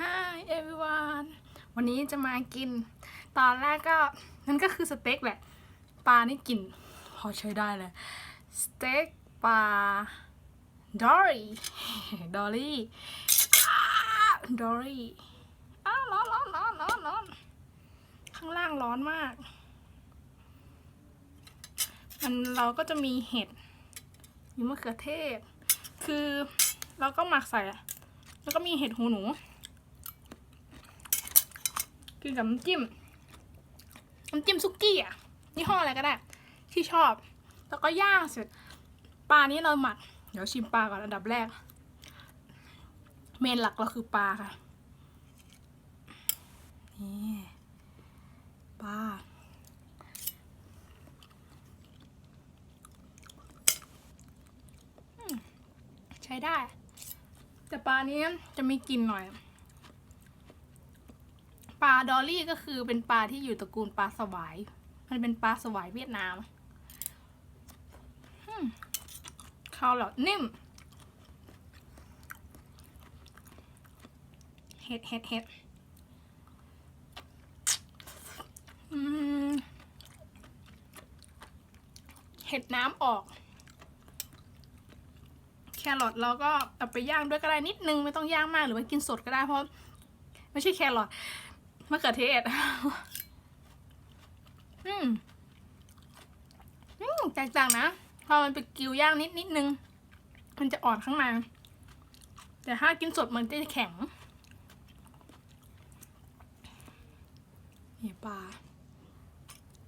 Hi everyone วันนี้จะมากิน ตอนแรกก็นั่นก็คือสเต็กแหละ ปลานี่กิน พอใช้ได้เลย สเต็กปลาดอรี่ดอรี่ดอรี่อ้าวร้อนร้อนร้อนร้อนร้อนข้างล่างร้อนมาก มันเราก็จะมีเห็ดมีมะเขือเทศ คือเราก็หมักใส่ แล้วก็มีเห็ดหูหนู กินกับน้ำจิ้มน้ำจิ้มซุกี้อะยี่ห้ออะไรก็ได้ ที่ชอบ แล้วก็ย่างเสร็จปลานี้เราหมัก เดี๋ยวชิมปลาก่อนอันดับแรก เมนหลักเราคือปลาค่ะนี่ปลาใช้ได้ แต่ปลานี้จะมีกลิ่นหน่อย ปลาดอลลี่ก็คือเป็นปลาที่อยู่ตระกูลปลาสวาย มันเป็นปลาสวายเวียดนามข้าวหลอดนิ่ม เห็ดเห็ดเห็ดเห็ดน้ำออก แครอทเราก็เอาไปย่างด้วยก็ได้นิดนึง ไม่ต้องย่างมากหรือว่ากินสดก็ได้เพราะไม่ใช่แครอท มะเขือเทศ อืมอืมแตกต่างนะ พอมันไปกิวย่างนิดนิดนึง มันจะอ่อนข้างในแต่ถ้ากินสดมันจะแข็ง นี่ปลา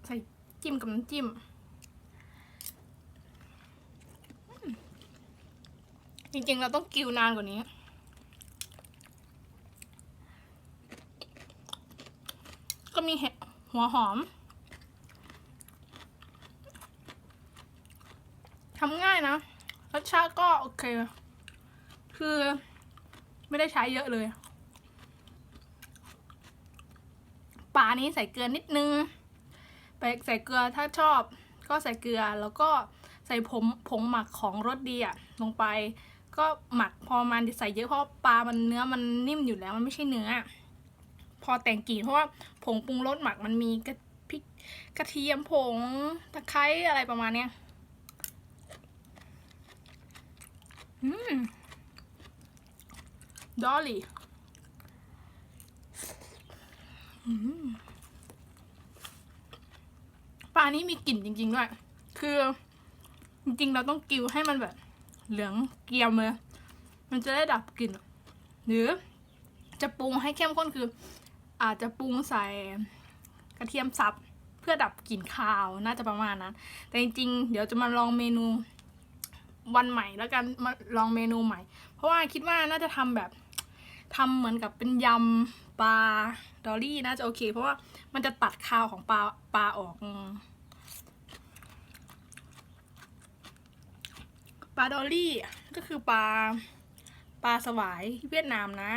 ใส่จิ้มกับน้ำจิ้ม จริงๆ เราต้องกิวนานกว่านี้ มีเห็ดหัวหอมทำง่ายนะรสชาติก็โอเค คือไม่ได้ใช้เยอะเลย ปลานี้ใส่เกลือนิดนึง ไปใส่เกลือถ้าชอบ ก็ใส่เกลือแล้วก็ใส่ผงผงหมักของรสดีอะลงไป ก็หมักพอมันใส่เยอะเพราะปลามันเนื้อมันนิ่มอยู่แล้วมันไม่ใช่เนื้อ พอแต่งกลิ่นเพราะว่าผงปรุงรสหมักมันมีกระพริกกระเทียมผงตะไคร้อะไรประมาณเนี้ยอืมดอลลี่อืมปลานี้มีกลิ่นจริง ๆ ด้วย คือ จริง ๆ เราต้องกิวให้มันแบบ เหลืองเกรียมเลย มันจะได้ดับกลิ่น หรือจะปรุงให้เข้มข้นคือ อาจจะปรุงใส่กระเทียมสับเพื่อดับกลิ่นคาวน่าจะประมาณนั้น แต่จริงๆ เดี๋ยวจะมาลองเมนูวันใหม่แล้วกันมาลองเมนูใหม่ เพราะว่าคิดว่าน่าจะทำแบบทำเหมือนกับเป็นยำปลาดอลลี่น่าจะโอเค เพราะว่ามันจะตัดคาวของปลาปลาออกปลาดอลลี่ก็คือปลาปลาสวายที่เวียดนามนะ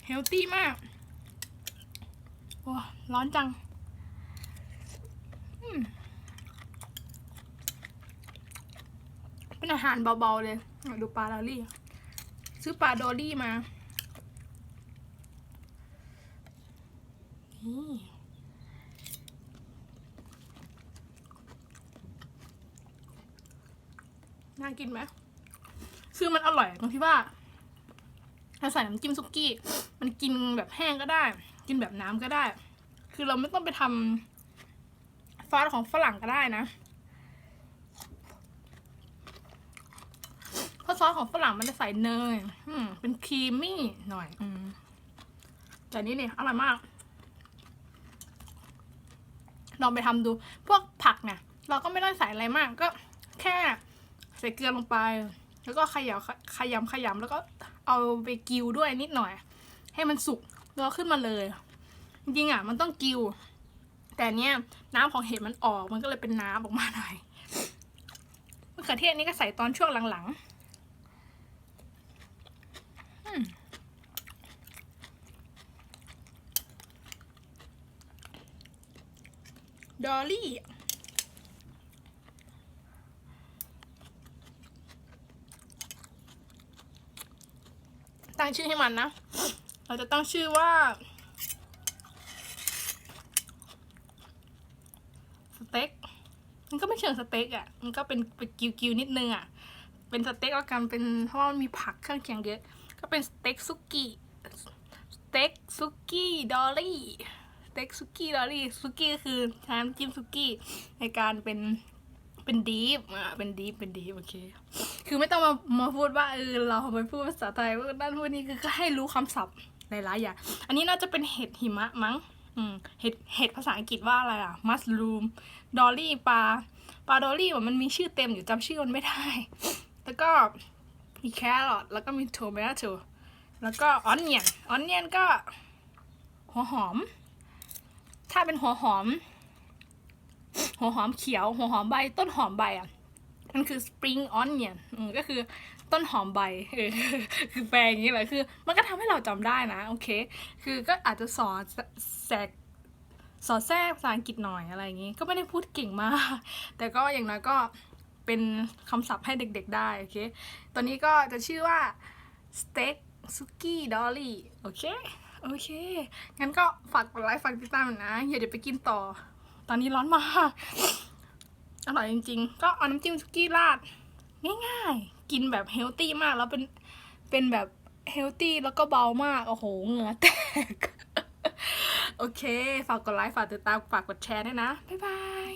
เฮลตี้มาก โอ้ร้อนจังอืมเป็นอาหารเบาๆเลยดูปลาดอลลี่ ซื้อปลาดอลลี่มา นี่น่ากินไหมคือมันอร่อยตรงที่ว่า ถ้าใส่น้ำจิ้มซุกี้ มันกินแบบแห้งก็ได้ กินแบบน้ำก็ได้ คือเราไม่ต้องไปทำซอสของฝรั่งก็ได้นะเพราะซอสของฝรั่งมันจะใส่เนยเป็นครีมมี่หน่อยอแต่นี่เนี่ยอร่อยมาก ลองไปทำดู พวกผักเนี่ยเราก็ไม่ต้องใส่อะไรมากก็แค่ใส่เกลือลงไป แล้วก็ขยำขยำขยำแล้วก็ เอาไปกิวด้วยนิดหน่อย ให้มันสุกแล้วขึ้นมาเลย จริงๆอะมันต้องกิว แต่เนี้ยน้ำของเห็ดมันออกมันก็เลยเป็นน้ำออกมาหน่อยมะเขือเทศนี่ก็ใส่ตอนช่วงหลังๆดอลลี่ ตั้งชื่อให้มันนะ เราจะตั้งชื่อว่าสเต็กมันก็ไม่เชิงสเต็กอะ มันก็เป็นเป็นกิวกิวๆนิดนึงอะ เป็นสเต็กแล้วกันเป็นเพราะว่ามันมีผักเครื่องเคียงเยอะ ก็เป็นสเต็กซุกี้สเต็กซุกี้ดอลลี่สเต็กซุกี้ดอลลี่ซุกี้ก็คือใช้น้ำจิ้มซุกี้ในการเป็นเป็นดีฟอะเป็นดีฟเป็นดีฟโอเค คือไม่ต้องมามาพูดว่าเออเราไปพูดภาษาไทยว่าด้านพูดนี่คือก็ให้รู้คำศัพท์หลายๆอย่างอันนี้น่าจะเป็นเห็ดหิมะมั้งอืมเห็ดเห็ดภาษาอังกฤษว่าอะไรอะมัสลูมดอลลี่ปลาปลาดอลลี่มันมีชื่อเต็มอยู่จำชื่อมันไม่ได้ แล้วก็มีแครอทแล้วก็มีโทเมโตแล้วก็ออนเนียนออนเนียนก็หัวหอม ถ้าเป็นหัวหอม หัวหอมเขียว หัวหอมใบ ต้นหอมใบอะ มันคือ spring onion ก็คือต้นหอมใบคือแปลอย่างนี้แหละคือ มันก็ทำให้เราจำได้นะ โอเค คือก็อาจจะสอนแทรกสอดแทรกภาษาอังกฤษหน่อยอะไรอย่างนี้ ก็ไม่ได้พูดเก่งมาก แต่ก็อย่างน้อยก็เป็นคำศัพท์ให้เด็กๆได้ โอเค ตอนนี้ก็จะชื่อว่า steak suki dolly โอเค โอเค งั้นก็ฝากกดไลค์ฝากติดตามนะอย่าเดี๋ยวไปกินต่อ ตอนนี้ร้อนมาก อร่อยจริงๆ ก็เอาน้ำจิ้มสุกี้ราด ง่ายๆ กินแบบเฮลตี้มากแล้วเป็นเป็นแบบเฮลตี้แล้วก็เบามาก โอ้โหเหงื่อแตก โอเค ฝากกดไลค์ ฝากติดตาม ฝากกดแชร์ด้วยนะ บ๊ายบาย